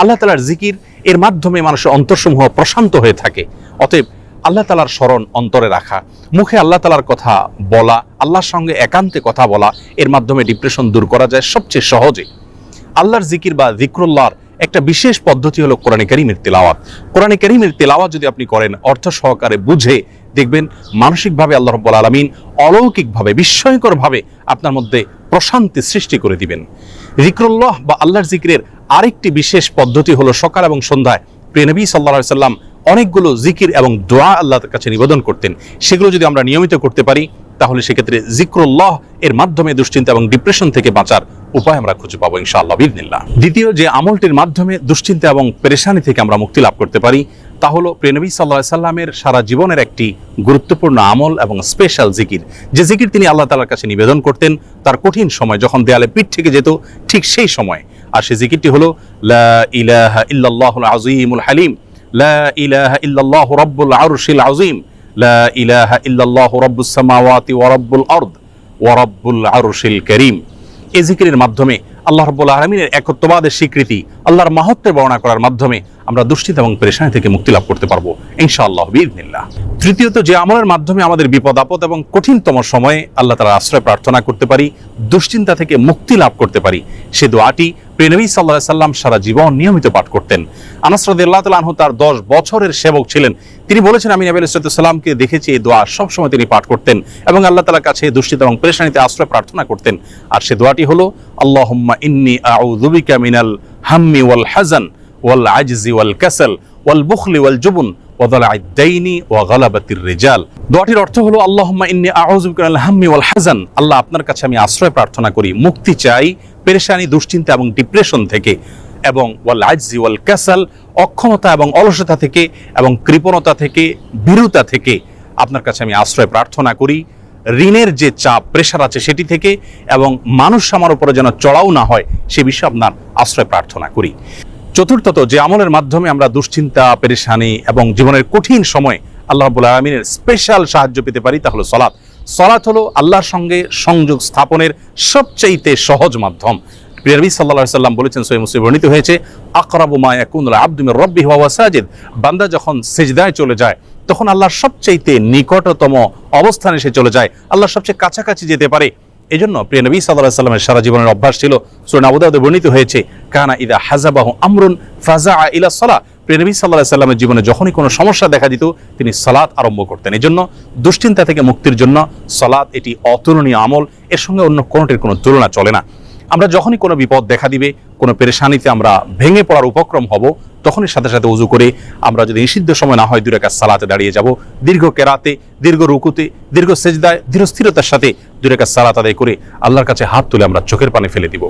আল্লাহ তালার জিকির এর মাধ্যমে মানুষের অন্তরসমূহ প্রশান্ত হয়ে থাকে। অতএব আল্লাহ তালার স্মরণ অন্তরে রাখা, মুখে আল্লাহ তালার কথা বলা, আল্লাহর সঙ্গে একান্তে কথা বলা, এর মাধ্যমে ডিপ্রেশন দূর করা যায় সবচেয়ে সহজে। আল্লাহর জিকির বা জিক্রুল্লাহর একটা বিশেষ পদ্ধতি হলো কোরআনে করিমের তেলাওয়াত। কোরআনে করিমের তেলাওয়াত যদি আপনি করেন, অর্থ সহকারে বুঝে দেখবেন মানসিকভাবে আল্লাহ রব্বুল আলমিন অলৌকিকভাবে, বিস্ময়করভাবে আপনার মধ্যে প্রশান্তি সৃষ্টি করে দিবেন। জিক্রুল্লাহ বা আল্লাহর জিকিরের আরেকটি বিশেষ পদ্ধতি হলো সকাল এবং সন্ধ্যায় প্রিয় নবী সাল্লাহ সাল্লাম অনেকগুলো জিকির এবং দোয়া আল্লাহর কাছে নিবেদন করতেন। সেগুলো যদি আমরা নিয়মিত করতে পারি, তাহলে সেক্ষেত্রে জিক্রুল্লাহ এর মাধ্যমে দুশ্চিন্তা এবং ডিপ্রেশন থেকে বাঁচার উপায় আমরা খুঁজে পাবো ইনশাআল্লাহ বিদিনিল্লাহ দ্বিতীয় যে আমলটির মাধ্যমে দুশ্চিন্তা এবং পেরেশানি থেকে আমরা মুক্তি লাভ করতে পারি তা হলো প্রেনবী সাল্লাহ সাল্লামের সারা জীবনের একটি গুরুত্বপূর্ণ আমল এবং স্পেশাল জিকির যে জিকির তিনি আল্লাহ তালার কাছে নিবেদন করতেন, তার কঠিন সময় যখন দেয়ালে পিঠ থেকে যেত, ঠিক সেই সময়। আর সেই জিকিরটি হলো, লা ইলাহা ইল্লাল্লাহুল আজিমুল হালিম লা ইলাহা ইল্লাল্লাহু রাব্বুল আরশিল আযীম লা ইলাহা ইল্লাল্লাহু রাব্বুস সামাওয়াতি ওয়া আরশিল করিম এই জিকিরের মাধ্যমে আল্লাহ রব্বুল আলমিনের একত্ববাদের স্বীকৃতি, আল্লাহর মাহত্বের বর্ণনা করার মাধ্যমে আমরা দুশ্চিন্তা এবং পেরেশানি থেকে মুক্তি লাভ করতে পারব, ইনশাআল্লাহ বিদিনিল্লাহ তৃতীয়ত যে আমলের মাধ্যমে আমাদের বিপদ, আপদ এবং কঠিনতম সময়ে আল্লাহ তালা আশ্রয় প্রার্থনা করতে পারি, দুশ্চিন্তা থেকে মুক্তি লাভ করতে পারি, সে দোয়াটি প্রেনবী সাল্লাহ সাল্লাম সারা জীবন নিয়মিত পাঠ করতেন। আনাসরদ আল্লাহ তালাহ তার দশ বছরের সেবক ছিলেন। তিনি বলেছেন, আমি নবী সাল্লামকে দেখেছি, এই দোয়া সবসময় তিনি পাঠ করতেন এবং আল্লাহ তালার কাছে দুশ্চিন্তা এবং পেরেশানিতে আশ্রয় প্রার্থনা করতেন। আর সে দোয়াটি হলো, আল্লাহুম্মা ইন্নি আউযুবিকা মিনাল হাম্মি ওয়াল হাজান ওয়াল আজজি ওয়াল কাসাল ওয়াল বুখলি ওয়াল জুবুন দোয়াটির অর্থ হলো, আল্লাহুম্মা ইন্নি আউযুবিকা মিনাল হাম্মি ওয়াল হাজান আল্লাহ আপনার কাছে আমি আশ্রয় প্রার্থনা করি, মুক্তি চাই, পেরেশানি, দুশ্চিন্তা এবং ডিপ্রেশন থেকে। এবং ওয়াল আজজি ওয়াল কাসাল অক্ষমতা এবং অলসতা থেকে এবং কৃপণতা থেকে ভীরুতা থেকে আপনার কাছে আমি আশ্রয় প্রার্থনা করি। ঋণের যে চাপ, প্রেশার আছে সেটি থেকে এবং মানুষ আমার উপরে যেন চড়াও না হয়, সে বিষয়ে আপনার আশ্রয় প্রার্থনা করি। চতুর্থত যে আমলের মাধ্যমে আমরা দুশ্চিন্তা, পেরেশানি এবং জীবনের কঠিন সময় আল্লাহ আলমিনের স্পেশাল সাহায্য পেতে পারি, তা হলো সলাৎ। সলাৎ হলো আল্লাহর সঙ্গে সংযোগ স্থাপনের সবচাইতে সহজ মাধ্যম। প্রিয়নবী সাল্লাল্লাহু সাল্লাম বলেছেন সহি মুসলিম বর্ণিত হয়েছে, আকরাবু মা ইয়াকুনুল আবদু মির রাব্বিহি ওয়া হুয়া সাজিদ। বান্দা যখন সেজদায় চলে যায়, তখন আল্লাহর সবচাইতে নিকটতম অবস্থানে সে চলে যায়। আল্লাহর সবচেয়ে কাছাকাছি যেতে পারে এই জন্য প্রিয় নবী সাল্লাহ সাল্লামের সারা জীবনের অভ্যাস ছিল সুরান আবুদাউদে বর্ণিত হয়েছে, কানা ইদা হাজাবাহু আমরুন ফাজা ইলা সালা প্রিয় নবী সাল্লাহ সাল্লামের জীবনে যখনই কোনো সমস্যা দেখা দিত, তিনি সালাত আরম্ভ করতেন। এই জন্য দুশ্চিন্তা থেকে মুক্তির জন্য সালাত এটি অতুলনীয় আমল। এর সঙ্গে অন্য কোনোটির কোনো তুলনা চলে না। আমরা যখনই কোনো বিপদ দেখা দিবে, কোনো পেরেশানিতে আমরা ভেঙে পড়ার উপক্রম হব তখনই সাথে সাথে উজু করে আমরা যদি নিষিদ্ধ সময় না হয় দুই রেখা সালাতে দাঁড়িয়ে যাব। দীর্ঘ কেরাতে, দীর্ঘ রুকুতে, দীর্ঘ সেজদায় দৃঢ় স্থিরতার সাথে দুই রেখা সালাত আদায় করে আল্লাহর কাছে হাত তুলে আমরা চোখের পানি ফেলে দিব।